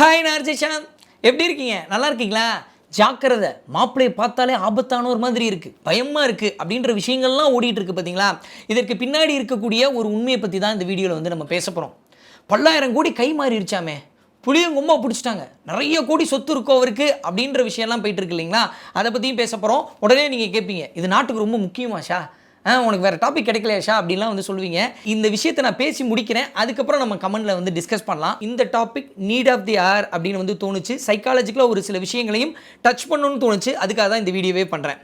Hi நார்ஜிஷான் எப்படி இருக்கீங்க? நல்லா இருக்கீங்களா? ஜாக்கிரதை. மாப்பிள்ளையை பார்த்தாலே ஆபத்தான ஒரு மாதிரி இருக்குது பயமாக இருக்குது அப்படின்ற விஷயங்கள்லாம் ஓடிட்டு இருக்கு பார்த்தீங்களா இதற்கு பின்னாடி இருக்கக்கூடிய ஒரு உண்மையை பற்றி தான் இந்த வீடியோவில் வந்து நம்ம பேச போகிறோம் பல்லாயிரம் கோடி கை மாறிடுச்சாமே. புளியங்கும்மா பிடிச்சிட்டாங்க. நிறைய கோடி சொத்து இருக்கோ அவருக்கு அப்படின்ற விஷயம்லாம் போயிட்டு இருக்கு இல்லைங்களா? அதை பற்றியும் பேச போகிறோம் உடனே நீங்கள் கேட்பீங்க இது நாட்டுக்கு ரொம்ப முக்கியமாஷா உனக்கு வேறு டாபிக் கிடைக்கலையாஷா அப்படின்லாம் வந்து சொல்லுவீங்க. இந்த விஷயத்தை நான் பேசி முடிக்கிறேன். அதுக்கப்புறம் நம்ம கமெண்ட்டில் வந்து டிஸ்கஸ் பண்ணலாம். இந்த topic need of the hour அப்படின்னு வந்து தோணுச்சு. சைக்காலஜிக்கலாக ஒரு சில விஷயங்களையும் டச் பண்ணணும்னு தோணுச்சு. அதுக்காக தான் இந்த வீடியோவே பண்ணுறேன்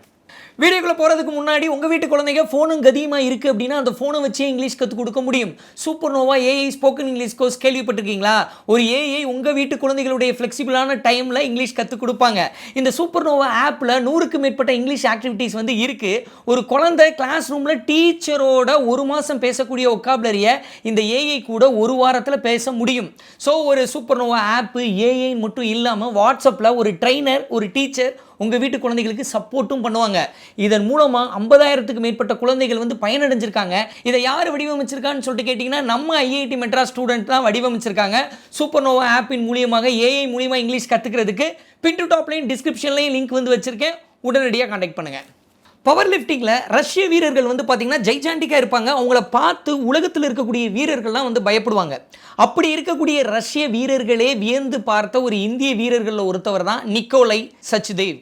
வீடியோக்குள்ளே போகிறதுக்கு முன்னாடி உங்கள் வீட்டு குழந்தைங்க ஃபோனும் கதியமாக இருக்குது அப்படின்னா அந்த ஃபோனை வச்சே இங்கிலீஷ் கற்றுக் கொடுக்க முடியும். Super Nova AI spoken English course கேள்விப்பட்டிருக்கீங்களா? ஒரு ஏஐ உங்கள் வீட்டு குழந்தைகளுடைய ஃப்ளெக்சிபிளான டைமில் இங்கிலீஷ் கற்றுக் கொடுப்பாங்க. இந்த சூப்பர் நோவா ஆப்பில் நூறுக்கு மேற்பட்ட இங்கிலீஷ் ஆக்டிவிட்டீஸ் வந்து இருக்குது ஒரு குழந்தை கிளாஸ் ரூமில் டீச்சரோட ஒரு மாதம் பேசக்கூடிய ஒக்காபுலரியை இந்த ஏஐ கூட ஒரு வாரத்தில் பேச முடியும். ஸோ ஒரு சூப்பர் நோவா ஆப்பு ஏஐ மட்டும் இல்லாமல் வாட்ஸ்அப்பில் ஒரு ட்ரைனர் ஒரு டீச்சர் உங்கள் வீட்டு குழந்தைகளுக்கு சப்போர்ட்டும் பண்ணுவாங்க. இதன் மூலமாக ஐம்பதாயிரத்துக்கு மேற்பட்ட குழந்தைகள் வந்து பயனடைஞ்சிருக்காங்க. இதை யார் வடிவமைச்சிருக்கான்னு சொல்லிட்டு கேட்டிங்கன்னா நம்ம ஐஐடி மெட்ராஸ் ஸ்டூடெண்ட் தான் வடிவமைச்சிருக்காங்க. சூப்பர் நோவா ஆப்பின் மூலியமாக ஏஐ மூலியமாக இங்கிலீஷ் கற்றுக்கிறதுக்கு பின் டு டாப்லையும் டிஸ்கிரிப்ஷன்லையும் லிங்க் வந்து வச்சுருக்கேன். உடனடியாக காண்டக்ட் பண்ணுங்கள் பவர் லிஃப்டிங்கில் ரஷ்ய வீரர்கள் வந்து பார்த்திங்கன்னா ஜெய்ஜாண்டிக்காக இருப்பாங்க. அவங்கள பார்த்து உலகத்தில் இருக்கக்கூடிய வீரர்கள்லாம் வந்து பயப்படுவாங்க. அப்படி இருக்கக்கூடிய ரஷ்ய வீரர்களே வியந்து பார்த்த ஒரு இந்திய வீரர்களில் ஒருத்தவர் தான் நிக்கோலை சச்தேவ்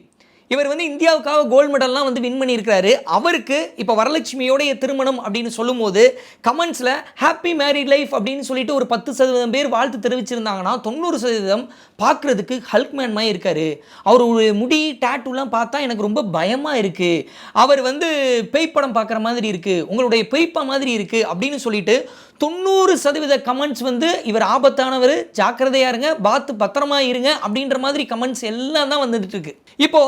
இவர் வந்து இந்தியாவுக்காக கோல்டு மெடல்லாம் வந்து வின் பண்ணியிருக்கிறாரு. அவருக்கு இப்போ வரலட்சுமியோடைய திருமணம் அப்படின்னு சொல்லும்போது கமெண்ட்ஸில் ஹாப்பி மேரிட் லைஃப் அப்படின்னு சொல்லிட்டு ஒரு பத்து சதவீதம் பேர் வாழ்த்து தெரிவிச்சிருந்தாங்கன்னா தொண்ணூறு சதவீதம் பார்க்குறதுக்கு ஹல்க் மேன் மாதிரி இருக்கார். அவர் ஒரு முடி டேட்டூலாம் பார்த்தா எனக்கு ரொம்ப பயமாக இருக்குது அவர் வந்து பேய் படம் பார்க்குற மாதிரி இருக்குது உங்களுடைய பேய்ப்பா மாதிரி இருக்குது அப்படின்னு சொல்லிட்டு தொண்ணூறு சதவீத கமெண்ட்ஸ் வந்து இவர் ஆபத்தானவர். ஜாக்கிரதையா இருங்க பார்த்து பத்திரமா இருங்க அப்படின்ற மாதிரி கமெண்ட்ஸ் எல்லாம் தான் வந்துட்டு இருக்கு. இப்போ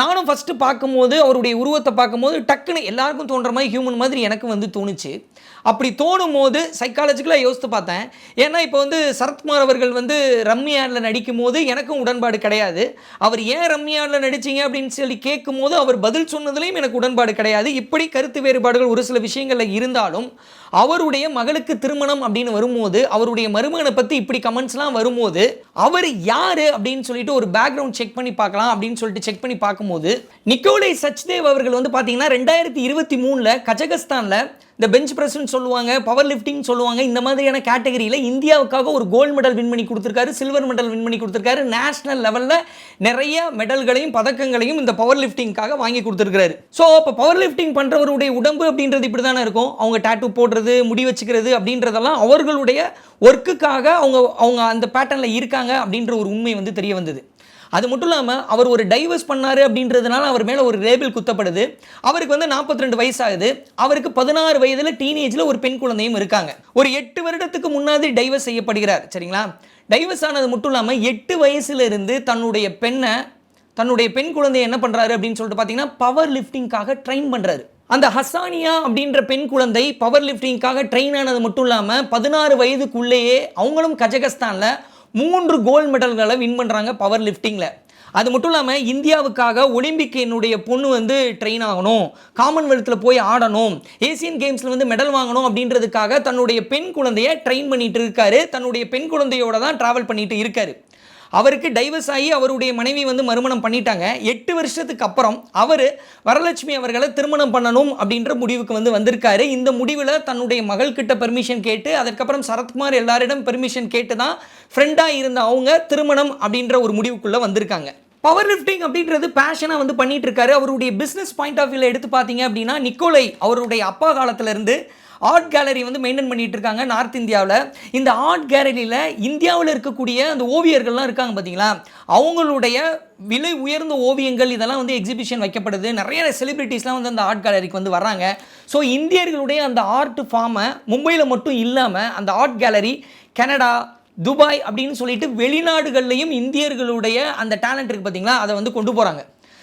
நானும் ஃபஸ்ட்டு பார்க்கும்போது அவருடைய உருவத்தை பார்க்கும்போது டக்குன்னு எல்லாருக்கும் தோன்ற மாதிரி ஹியூமன் மாதிரி எனக்கு வந்து தோணுச்சு. அப்படி தோணும் போது சைக்காலஜிக்கலாக யோசித்து பார்த்தேன். ஏன்னா இப்போ வந்து சரத்குமார் அவர்கள் வந்து ரம்யாவில் நடிக்கும் போது எனக்கும் உடன்பாடு கிடையாது. அவர் ஏன் ரம்யாவில் நடிச்சீங்க அப்படின்னு சொல்லி கேட்கும் போது அவர் பதில் சொன்னதுலேயும் எனக்கு உடன்பாடு கிடையாது. இப்படி கருத்து வேறுபாடுகள் ஒரு சில விஷயங்களில் இருந்தாலும் அவருடைய மகளுக்கு திருமணம் அப்படின்னு வரும்போது அவருடைய மருமகனை பற்றி இப்படி கமெண்ட்ஸ்லாம் வரும்போது அவர் யார் அப்படின்னு சொல்லிட்டு ஒரு பேக்ரவுண்ட் செக் பண்ணி பார்க்கலாம் அப்படின்னு சொல்லிட்டு செக் பண்ணி பார்க்கும்போது நிக்கோலை சச்தேவ் அவர்கள் வந்து பார்த்தீங்கன்னா ரெண்டாயிரத்தி இருபத்தி மூணில் கஜகஸ்தானில் இந்த பெஞ்ச் பிரஸ்ன்னு சொல்லுவாங்க பவர் லிஃப்டிங் சொல்லுவாங்க இந்த மாதிரியான கேட்டகரியில் இந்தியாவுக்காக ஒரு கோல்டு மெடல் வின் பண்ணி கொடுத்துருக்காரு சில்வர் மெடல் வின் பண்ணி கொடுத்துருக்காரு. நேஷனல் லெவலில் நிறைய மெடல்களையும் பதக்கங்களையும் இந்த பவர் லிஃப்டிங்காக வாங்கி கொடுத்துருக்காரு ஸோ அப்போ பவர் லிஃப்டிங் பண்ணுறவருடைய உடம்பு அப்படின்றது இப்படி தானே இருக்கும்? அவங்க டேட்டூ போடுறது முடி வச்சுக்கிறது அப்படின்றதெல்லாம் அவர்களுடைய ஒர்க்குக்காக அவங்க அவங்க அந்த பேட்டர்னில் இருக்காங்க அப்படின்ற ஒரு உண்மை வந்து தெரிய வந்தது. அது மட்டும் இல்லாமல் அவர் ஒரு டைவர்ஸ் பண்ணார் அப்படின்றதுனால அவர் மேலே ஒரு லேபிள் குத்தப்படுது. அவருக்கு வந்து நாற்பத்தி ரெண்டு வயசாகுது. அவருக்கு பதினாறு வயதில் டீனேஜில் ஒரு பெண் குழந்தையும் இருக்காங்க. ஒரு எட்டு வருடத்துக்கு முன்னாடி டைவர்ஸ் செய்யப்படுகிறார். சரிங்களா? டைவர்ஸ் ஆனது மட்டும் இல்லாமல் எட்டு வயசுலேருந்து தன்னுடைய பெண்ணை தன்னுடைய பெண் குழந்தையை என்ன பண்ணுறாரு அப்படின்னு சொல்லிட்டு பார்த்தீங்கன்னா பவர் லிஃப்டிங்காக ட்ரெயின் பண்ணுறாரு அந்த ஹசானியா அப்படின்ற பெண் குழந்தை பவர் லிஃப்டிங்காக ட்ரெயின் ஆனது மட்டும் இல்லாமல் பதினாறு வயதுக்குள்ளேயே அவங்களும் கஜகஸ்தானில் மூன்று கோல்டு மெடல்களை வின் பண்ணுறாங்க பவர் லிஃப்டிங்கில் அது மட்டும் இல்லாமல் இந்தியாவுக்காக ஒலிம்பிக் என்னுடைய பொண்ணு வந்து ட்ரெயின் ஆகணும். காமன்வெல்த்தில் போய் ஆடணும். ஏசியன் கேம்ஸில் வந்து மெடல் வாங்கணும் அப்படின்றதுக்காக தன்னுடைய பெண் குழந்தைய ட்ரெயின் பண்ணிட்டு இருக்காரு. தன்னுடைய பெண் குழந்தையோட தான் ட்ராவல் பண்ணிட்டு இருக்காரு. அவருக்கு டைவர்ஸ் ஆகி அவருடைய மனைவி வந்து மறுமணம் பண்ணிட்டாங்க. எட்டு வருஷத்துக்கு அப்புறம் அவர் வரலட்சுமி அவர்களை திருமணம் பண்ணணும் அப்படின்ற முடிவுக்கு வந்து வந்திருக்காரு. இந்த முடிவில் தன்னுடைய மகள்கிட்ட பெர்மிஷன் கேட்டு அதுக்கப்புறம் சரத்குமார் எல்லாரிடம் பெர்மிஷன் கேட்டு தான் ஃப்ரெண்டாக இருந்த அவங்க திருமணம் அப்படின்ற ஒரு முடிவுக்குள்ளே வந்திருக்காங்க. பவர் லிஃப்டிங் அப்படின்றது பேஷனாக வந்து பண்ணிட்டு இருக்காரு அவருடைய பிஸ்னஸ் பாயிண்ட் ஆஃப் வியூவில் எடுத்து பார்த்தீங்க அப்படின்னா நிக்கோலை அவருடைய அப்பா காலத்திலேருந்து ஆர்ட் கேலரி வந்து மெயின்டைன் பண்ணிட்டு இருக்காங்க நார்த் இந்தியாவில். இந்த ஆர்ட் கேலரியில் இந்தியாவில் இருக்கக்கூடிய அந்த ஓவியர்கள்லாம் இருக்காங்க பார்த்தீங்களா அவங்களுடைய விலை உயர்ந்த ஓவியங்கள் இதெல்லாம் வந்து எக்ஸிபிஷன் வைக்கப்படுது. நிறைய செலிபிரிட்டிஸ்லாம் வந்து அந்த ஆர்ட் கேலரிக்கு வந்து வராங்க. ஸோ இந்தியர்களுடைய அந்த ஆர்ட் ஃபார்மை மும்பையில் மட்டும் இல்லாமல் அந்த ஆர்ட் கேலரி கனடா துபாய் அப்படின்னு சொல்லிட்டு வெளிநாடுகள்லையும் இந்தியர்களுடைய அந்த டேலண்ட் இருக்குது பார்த்தீங்களா அதை வந்து கொண்டு போகிறாங்க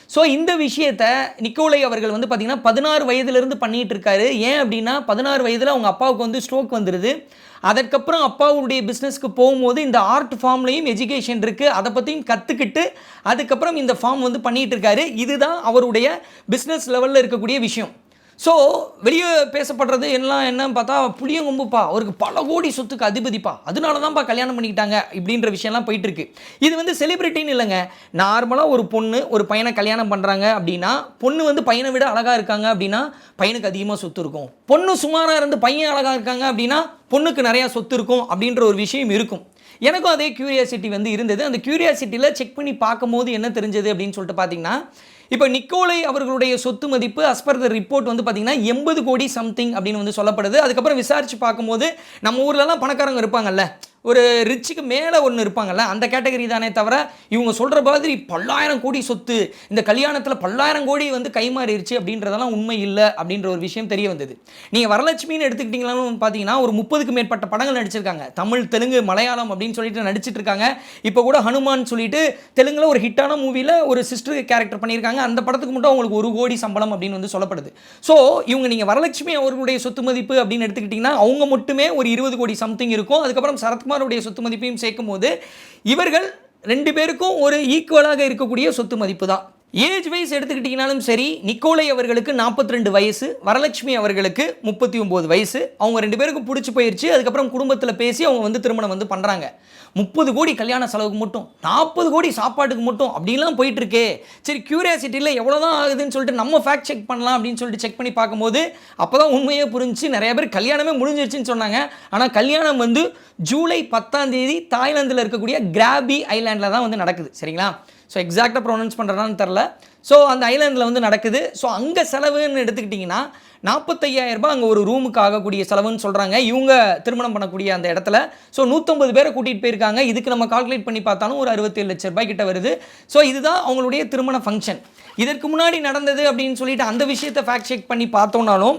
ஸோ இந்த விஷயத்த நிக்கோலை அவர்கள் வந்து பார்த்திங்கன்னா பதினாறு வயதுலேருந்து பண்ணிகிட்டு இருக்காரு. ஏன் அப்படின்னா பதினாறு வயதில் அவங்க அப்பாவுக்கு வந்து ஸ்ட்ரோக் வந்துடுது அதற்கப்புறம் அப்பாவுடைய பிஸ்னஸ்க்கு போகும்போது இந்த ஆர்ட் ஃபார்ம்லேயும் எஜுகேஷன் இருக்குது அதை பற்றியும் கற்றுக்கிட்டு அதுக்கப்புறம் இந்த ஃபார்ம் வந்து பண்ணிகிட்டு இருக்காரு. இதுதான் அவருடைய பிஸ்னஸ் லெவலில் இருக்கக்கூடிய விஷயம். ஸோ வெளியே பேசப்படுறது எல்லாம் என்னன்னு பார்த்தா புளியங்கொம்புப்பா அவருக்கு பல கோடி சொத்துக்கு அதிபதிப்பா. அதனால தான்ப்பா கல்யாணம் பண்ணிக்கிட்டாங்க இப்படின்ற விஷயம்லாம் போயிட்டுருக்கு. இது வந்து செலிபிரிட்டின்னு இல்லைங்க. நார்மலாக ஒரு பொண்ணு ஒரு பையனை கல்யாணம் பண்ணுறாங்க அப்படின்னா பொண்ணு வந்து பையனை விட அழகாக இருக்காங்க அப்படின்னா பையனுக்கு அதிகமாக சொத்து இருக்கும். பொண்ணு சுமாராக இருந்து பையன் அழகாக இருக்காங்க அப்படின்னா பொண்ணுக்கு நிறையா சொத்து இருக்கும் அப்படின்ற ஒரு விஷயம் இருக்கும். எனக்கும் அதே கியூரியாசிட்டி வந்து இருந்தது. அந்த கியூரியாசிட்டியில் செக் பண்ணி பார்க்கும்போது என்ன தெரிஞ்சது அப்படின்னு சொல்லிட்டு பார்த்தீங்கன்னா இப்போ நிக்கோலை அவர்களுடைய சொத்து மதிப்பு அஸ்பர் த ரிப்போர்ட் வந்து பார்த்திங்கன்னா எண்பது கோடி சம்திங் அப்படின்னு வந்து சொல்லப்படுது. அதுக்கப்புறம் விசாரித்து பார்க்கும்போது நம்ம ஊர்லலாம் பணக்காரங்க இருப்பாங்கல்ல ஒரு ரிச்சுக்கு மேலே ஒன்று இருப்பாங்கல்ல அந்த கேட்டகரி தானே தவிர இவங்க சொல்கிற மாதிரி பல்லாயிரம் கோடி சொத்து இந்த கல்யாணத்தில் பல்லாயிரம் கோடி வந்து கைமாறிடுச்சு அப்படின்றதெல்லாம் உண்மை இல்லை அப்படின்ற ஒரு விஷயம் தெரிய வந்தது. நீங்கள் வரலட்சுமின்னு எடுத்துக்கிட்டீங்களான்னு பார்த்தீங்கன்னா ஒரு முப்பதுக்கு மேற்பட்ட படங்கள் நடிச்சிருக்காங்க. தமிழ் தெலுங்கு மலையாளம் அப்படின்னு சொல்லிட்டு நடிச்சிட்டு இருக்காங்க. இப்போ கூட ஹனுமான் சொல்லிட்டு தெலுங்கில் ஒரு ஹிட்டான மூவியில் ஒரு சிஸ்டர் கேரக்டர் பண்ணியிருக்காங்க. அந்த படத்துக்கு மட்டும் அவங்களுக்கு ஒரு கோடி சம்பளம் அப்படின்னு வந்து சொல்லப்படுது. ஸோ இவங்க நீங்கள் வரலட்சுமி அவர்களுடைய சொத்து மதிப்பு அப்படின்னு எடுத்துக்கிட்டிங்கன்னா அவங்க மட்டுமே ஒரு இருபது கோடி சம்திங் இருக்கும். அதுக்கப்புறம் சரத்குமாருடைய சொத்து மதிப்பையும் சேர்க்கும் போது இவர்கள் ரெண்டு பேருக்கும் ஒரு ஈக்குவலாக இருக்கக்கூடிய சொத்து மதிப்பு தான். ஏஜ் வைஸ் எடுத்துக்கிட்டிங்கனாலும் சரி நிக்கோலை அவர்களுக்கு 42 ரெண்டு வயசு வரலட்சுமி அவர்களுக்கு முப்பத்தி ஒம்பது வயசு. அவங்க ரெண்டு பேருக்கும் பிடிச்சி போயிடுச்சு அதுக்கப்புறம் குடும்பத்தில் பேசி அவங்க வந்து திருமணம் வந்து பண்ணுறாங்க முப்பது கோடி கல்யாண செலவுக்கு மட்டும் நாற்பது கோடி சாப்பாட்டுக்கு மட்டும் அப்படின்லாம் போயிட்டுருக்கே. சரி க்யூரியாசிட்டியில் எவ்வளோ தான் ஆகுதுன்னு சொல்லிட்டு நம்ம ஃபேக்ட் செக் பண்ணலாம் அப்படின்னு சொல்லிட்டு செக் பண்ணி பார்க்கும்போது அப்போ தான் உண்மையே புரிஞ்சு நிறைய பேர் கல்யாணமே முடிஞ்சிருச்சுன்னு சொன்னாங்க. ஆனால் கல்யாணம் வந்து ஜூலை பத்தாம் தேதி தாய்லாந்தில் இருக்கக்கூடிய கிராபி ஐலாண்டில் தான் வந்து நடக்குது. சரிங்களா? ஸோ எக்ஸாக்டாக ப்ரொனவுன்ஸ் பண்ணுறதான்னு தெரில ஸோ அந்த ஐலாண்டில் வந்து நடக்குது. ஸோ அங்கே செலவுன்னு எடுத்துக்கிட்டிங்கன்னா நாற்பத்தையாயிரம் ரூபாய் அங்கே ஒரு ரூமுக்கு ஆகக்கூடிய செலவுன்னு சொல்கிறாங்க இவங்க திருமணம் பண்ணக்கூடிய அந்த இடத்துல. ஸோ நூற்றம்பது பேரை கூட்டிகிட்டு போயிருக்காங்க. இதுக்கு நம்ம கால்குலேட் பண்ணி பார்த்தாலும் ஒரு அறுபத்தேழு லட்ச ரூபாய் கிட்ட வருது. ஸோ இதுதான் அவங்களுடைய திருமண ஃபங்க்ஷன் இதற்கு முன்னாடி நடந்தது அப்படின்னு சொல்லிட்டு அந்த விஷயத்தை ஃபேக்ட் செக் பண்ணி பார்த்தோம்னாலும்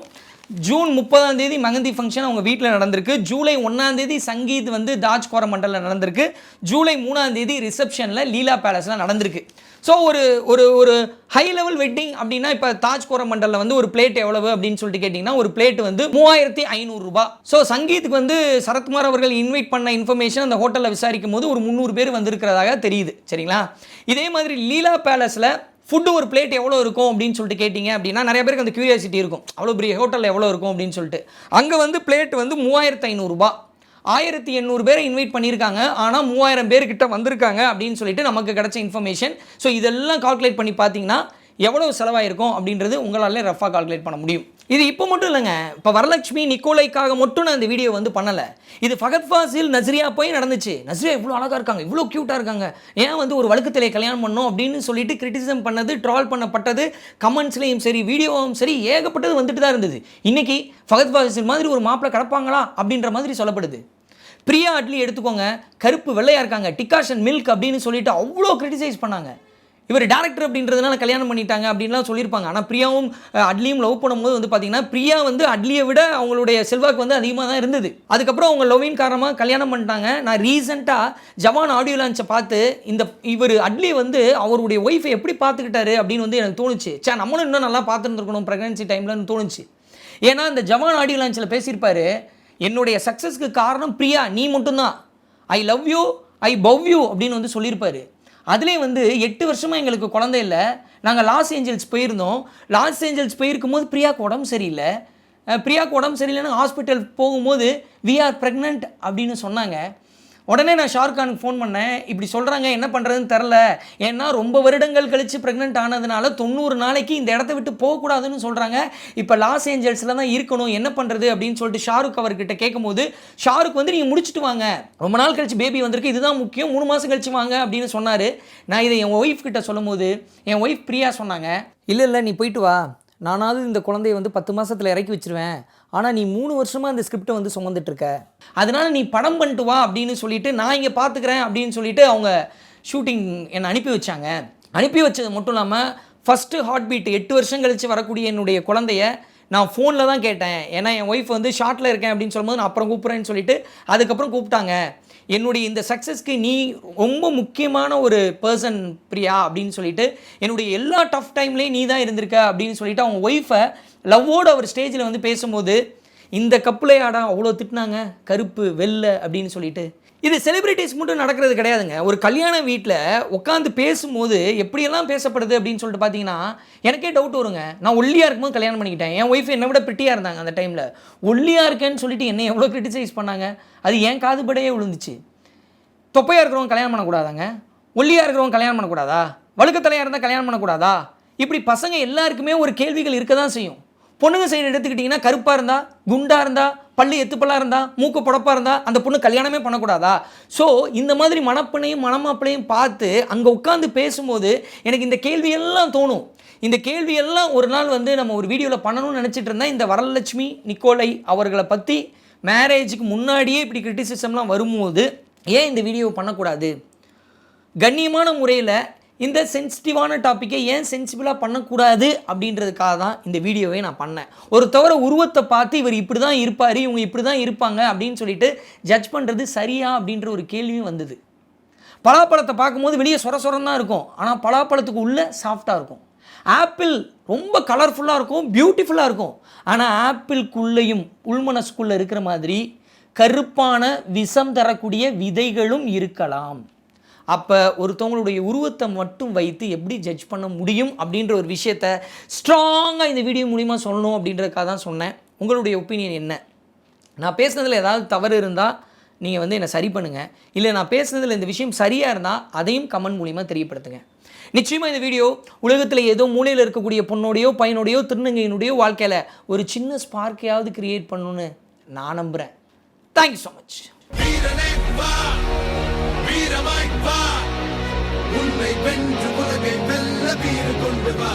ஜூன் முப்பதாம் தேதி மகந்தி ஃபங்க்ஷன் அவங்க வீட்டில் நடந்திருக்கு. ஜூலை ஒன்றாம் தேதி சங்கீத் வந்து தாஜ் கோரமண்டலில் நடந்திருக்கு. ஜூலை மூணாம் தேதி ரிசப்ஷனில் லீலா பேலஸில் நடந்திருக்கு. ஸோ ஒரு ஒரு ஒரு ஹை லெவல் வெட்டிங் அப்படின்னா இப்போ தாஜ் கோரமண்டலில் வந்து ஒரு பிளேட் எவ்வளவு அப்படின்னு சொல்லிட்டு கேட்டிங்கன்னா ஒரு பிளேட் வந்து மூவாயிரத்தி ஐநூறுரூபா ஸோ சங்கீத்துக்கு வந்து சரத்குமார் அவர்கள் இன்வைட் பண்ண இன்ஃபர்மேஷன் அந்த ஹோட்டலில் விசாரிக்கும் போது ஒரு முந்நூறு பேர் வந்திருக்கிறதாக தெரியுது. சரிங்களா? இதே மாதிரி லீலா பேலஸில் ஃபுட்டு ஒரு பிளேட் எவ்வளோ இருக்கும்? அப்படின்னு சொல்லிட்டு கேட்டிங்க அப்படின்னா நிறைய பேருக்கு அந்த க்யூரியாசிட்டி இருக்கும். அவ்வளோ பெரிய ஹோட்டலில் எவ்வளோ இருக்கும்? அப்படின்னு சொல்லிட்டு. அங்கே வந்து பிளேட் வந்து மூவாயிரத்து ஐநூறுரூபா ஆயிரத்தி எண்ணூறு பேரை இன்வைட் பண்ணியிருக்காங்க. ஆனால் மூவாயிரம் பேர்கிட்ட வந்திருக்காங்க அப்படின்னு சொல்லிட்டு நமக்கு கிடச்ச இன்ஃபர்மேஷன் ஸோ இதெல்லாம் கால்குலேட் பண்ணி பார்த்தீங்கன்னா எவ்வளோ செலவாயிருக்கும் அப்படின்றது உங்களாலே ரஃபாக கால்குலேட் பண்ண முடியும். இது இப்போ மட்டும் இல்லைங்க. இப்போ வரலட்சுமி நிக்கோலைக்காக மட்டும் நான் இந்த வீடியோ வந்து பண்ணலை. இது ஃபகத் ஃபாசில் நஸ்ரியா போய் நடந்துச்சு. நஸ்ரியா இவ்வளோ அழகாக இருக்காங்க இவ்வளோ க்யூட்டாக இருக்காங்க. ஏன் வந்து ஒரு வழுக்கத்திலே கல்யாணம் பண்ணோம் அப்படின்னு சொல்லிட்டு கிரிட்டிசிசம் பண்ணது ட்ரால் பண்ணப்பட்டது கமெண்ட்ஸ்லேயும் சரி வீடியோவும் சரி ஏகப்பட்டது வந்துட்டு தான் இருந்தது. இன்னைக்கு ஃபகத் ஃபாசில் மாதிரி ஒரு மாப்பிள்ளை கிடப்பாங்களா அப்படின்ற மாதிரி சொல்லப்படுது. பிரியா அட்லி எடுத்துக்கோங்க கருப்பு வெள்ளையாக இருக்காங்க டிகாஷன் மில்க் அப்படின்னு சொல்லிட்டு அவ்வளோ கிரிட்டிசைஸ் பண்ணாங்க. இவர் டேரக்டர் அப்படின்றதுனால கல்யாணம் பண்ணிட்டாங்க அப்படின்லாம் சொல்லியிருப்பாங்க. ஆனால் பிரியாவும் அட்லியும் லவ் பண்ணும்போது வந்து பார்த்தீங்கன்னா பிரியா வந்து அட்லியை விட அவங்களுடைய செல்வாக்கு வந்து அதிகமாக தான் இருந்தது. அதுக்கப்புறம் அவங்க லவ்வின் காரணமாக கல்யாணம் பண்ணிட்டாங்க. நான் ரீசெண்டாக ஜவான் ஆடியோ லான்ச்சை பார்த்து இந்த இவர் அட்லி வந்து அவருடைய ஒய்ஃபை எப்படி பார்த்துக்கிட்டாரு அப்படின்னு வந்து எனக்கு தோணுச்சு. சே நம்மளும் இன்னும் நல்லா பார்த்துருந்துருக்கணும் ப்ரெக்னன்சி டைம்லன்னு தோணுச்சு. ஏன்னா இந்த ஜவான் ஆடியோ லான்ச்சில் பேசியிருப்பாரு என்னுடைய சக்ஸஸ்க்கு காரணம் பிரியா. நீ மட்டும்தான். I love you I bow you அப்படின்னு வந்து சொல்லியிருப்பாரு. அதுலேயும் வந்து எட்டு வருஷமாக எங்களுக்கு குழந்தை இல்லை. நாங்கள் லாஸ் ஏஞ்சல்ஸ் போயிருந்தோம். லாஸ் ஏஞ்சல்ஸ் போயிருக்கும் போது பிரியாக்கு உடம்பு சரியில்லை. பிரியாக்கு உடம்பு சரியில்லைன்னு ஹாஸ்பிட்டல் போகும்போது வி ஆர் ப்ரெக்னென்ட் அப்படின்னு சொன்னாங்க. உடனே நான் ஷாருக்கானுக்கு ஃபோன் பண்ணேன். இப்படி சொல்கிறாங்க என்ன பண்ணுறதுன்னு தெரில ஏன்னா ரொம்ப வருடங்கள் கழித்து ப்ரெக்னென்ட் ஆனதுனால தொண்ணூறு நாளைக்கு இந்த இடத்த விட்டு போகக்கூடாதுன்னு சொல்கிறாங்க இப்போ லாஸ் ஏஞ்சல்ஸில் தான் இருக்கணும் என்ன பண்ணுறது அப்படின்னு சொல்லிட்டு ஷாருக் அவர்கிட்ட கேட்கும்போது ஷாருக் வந்து நீங்கள் முடிச்சுட்டு வாங்க. ரொம்ப நாள் கழிச்சு பேபி வந்திருக்கு இதுதான் முக்கியம் மூணு மாதம் கழிச்சு வாங்க அப்படின்னு சொன்னார். நான் இதை என் ஒய்ஃப் கிட்ட சொல்லும்போது என் ஒய்ஃப் பிரியா சொன்னாங்க இல்லை இல்லை நீ போயிட்டு வா. நானாவது இந்த குழந்தைய வந்து பத்து மாதத்தில் இறக்கி வச்சிருவேன். ஆனால் நீ மூணு வருஷமாக அந்த ஸ்கிரிப்டை வந்து சுமந்துட்டுருக்க இருக்க. நீ படம் பண்ணிட்டு வா அப்படின்னு சொல்லிட்டு நான் இங்கே பார்த்துக்கிறேன் அப்படின்னு சொல்லிட்டு அவங்க ஷூட்டிங் என்னை அனுப்பி வச்சாங்க. அனுப்பி வச்சது மட்டும் இல்லாமல் ஃபஸ்ட்டு ஹார்ட் பீட் எட்டு வருஷம் கழித்து வரக்கூடிய என்னுடைய குழந்தைய நான் ஃபோனில் தான் கேட்டேன். ஏன்னா என் ஒய்ஃப் வந்து ஷார்ட்டில் இருக்கேன் அப்படின்னு சொல்லும்போது நான் அப்புறம் கூப்பிட்றேன்னு சொல்லிட்டு அதுக்கப்புறம் கூப்பிட்டாங்க. என்னுடைய இந்த சக்ஸஸ்க்கு நீ ரொம்ப முக்கியமான ஒரு பர்சன் பிரியா அப்படின்னு சொல்லிட்டு என்னுடைய எல்லா டஃப் டைம்லேயும் நீ தான் இருந்திருக்க அப்படின்னு சொல்லிட்டு அவங்க ஒய்ஃபை லவ்வோடு அவர் ஸ்டேஜில் வந்து பேசும்போது இந்த கப்புலையாடா அவ்வளோ திட்டினாங்க? கருப்பு வெள்ளை அப்படின்னு சொல்லிட்டு இது செலிபிரிட்டிஸ் மட்டும் நடக்கிறது கிடையாதுங்க. ஒரு கல்யாண வீட்டில் உட்காந்து பேசும்போது எப்படியெல்லாம் பேசப்படுது அப்படின்னு சொல்லிட்டு பார்த்தீங்கன்னா எனக்கே டவுட் வருங்க. நான் ஒல்லியாக இருக்கும்போது கல்யாணம் பண்ணிக்கிட்டேன். என் ஒய்ஃப் என்னை விட பிரிட்டியாக இருந்தாங்க அந்த டைமில் ஒல்லியாக இருக்கேன்னு சொல்லிட்டு என்னை எவ்வளோ கிரிட்டிசைஸ் பண்ணாங்க. அது ஏன் காதுபடையே விழுந்துச்சு. தொப்பையாக இருக்கிறவங்க கல்யாணம் பண்ணக்கூடாதாங்க? ஒல்லியாக இருக்கிறவங்க கல்யாணம் பண்ணக்கூடாதா? வழுக்கத்தலையாக இருந்தால் கல்யாணம் பண்ணக்கூடாதா? இப்படி பசங்க எல்லாருக்குமே ஒரு கேள்விகள் இருக்க தான் செய்யும். பொண்ணுங்க சைடு எடுத்துக்கிட்டிங்கன்னா கருப்பாக இருந்தா குண்டாக இருந்தா பள்ளி எத்துப்பலாக இருந்தா மூக்கு புடப்பாக இருந்தா அந்த பொண்ணு கல்யாணமே பண்ணக்கூடாதா? ஸோ இந்த மாதிரி மணப்பெண்ணையும் மணமாப்பிளையும் பார்த்து அங்கே உட்காந்து பேசும்போது எனக்கு இந்த கேள்வியெல்லாம் தோணும். இந்த கேள்வியெல்லாம் ஒரு நாள் வந்து நம்ம ஒரு வீடியோவில் பண்ணணும்னு நினச்சிட்டு இருந்தேன். இந்த வரலட்சுமி நிக்கோலை அவர்களை பற்றி மேரேஜுக்கு முன்னாடியே இப்படி கிரிட்டிசிசம்லாம் வரும்போது ஏன் இந்த வீடியோ பண்ணக்கூடாது? கண்ணியமான முறையில் இந்த சென்சிட்டிவான டாப்பிக்கை ஏன் சென்சிபிளாக பண்ணக்கூடாது அப்படின்றதுக்காக தான் இந்த வீடியோவை நான் பண்ணேன். ஒரு தவிர உருவத்தை பார்த்து இவர் இப்படி தான் இருப்பார் இவங்க இப்படி தான் இருப்பாங்க அப்படின்னு சொல்லிட்டு ஜட்ஜ் பண்ணுறது சரியா அப்படின்ற ஒரு கேள்வியும் வந்தது. பலாப்பழத்தை பார்க்கும்போது வெளியே சொர சொரம் தான் இருக்கும். ஆனால் பலாப்பழத்துக்கு உள்ளே சாஃப்டாக இருக்கும். ஆப்பிள் ரொம்ப கலர்ஃபுல்லாக இருக்கும் பியூட்டிஃபுல்லாக இருக்கும். ஆனால் ஆப்பிள்குள்ளேயும் உள்மனசுக்குள்ளே இருக்கிற மாதிரி கருப்பான விஷம் தரக்கூடிய விதைகளும் இருக்கலாம். அப்போ ஒருத்தவங்களுடைய உருவத்தை மட்டும் வைத்து எப்படி ஜட்ஜ் பண்ண முடியும் அப்படின்ற ஒரு விஷயத்த ஸ்ட்ராங்காக இந்த வீடியோ மூலிமா சொல்லணும் அப்படின்றதுக்காக தான் சொன்னேன். உங்களுடைய ஒப்பீனியன் என்ன? நான் பேசுனதில் ஏதாவது தவறு இருந்தால் நீங்கள் வந்து என்னை சரி பண்ணுங்கள் இல்லை நான் பேசுனதில் இந்த விஷயம் சரியாக இருந்தால் அதையும் கமெண்ட் மூலிமா தெரியப்படுத்துங்க. நிச்சயமாக இந்த வீடியோ உலகத்தில் ஏதோ மூலையில் இருக்கக்கூடிய பொண்ணோடையோ பையனோடையோ திருநங்கையினுடைய வாழ்க்கையில் ஒரு சின்ன ஸ்பார்க்கையாவது கிரியேட் பண்ணணும்னு நான் நம்புகிறேன் தேங்க்யூ ஸோ மச் உலகை வெல்ல வீறு கொண்டு வா.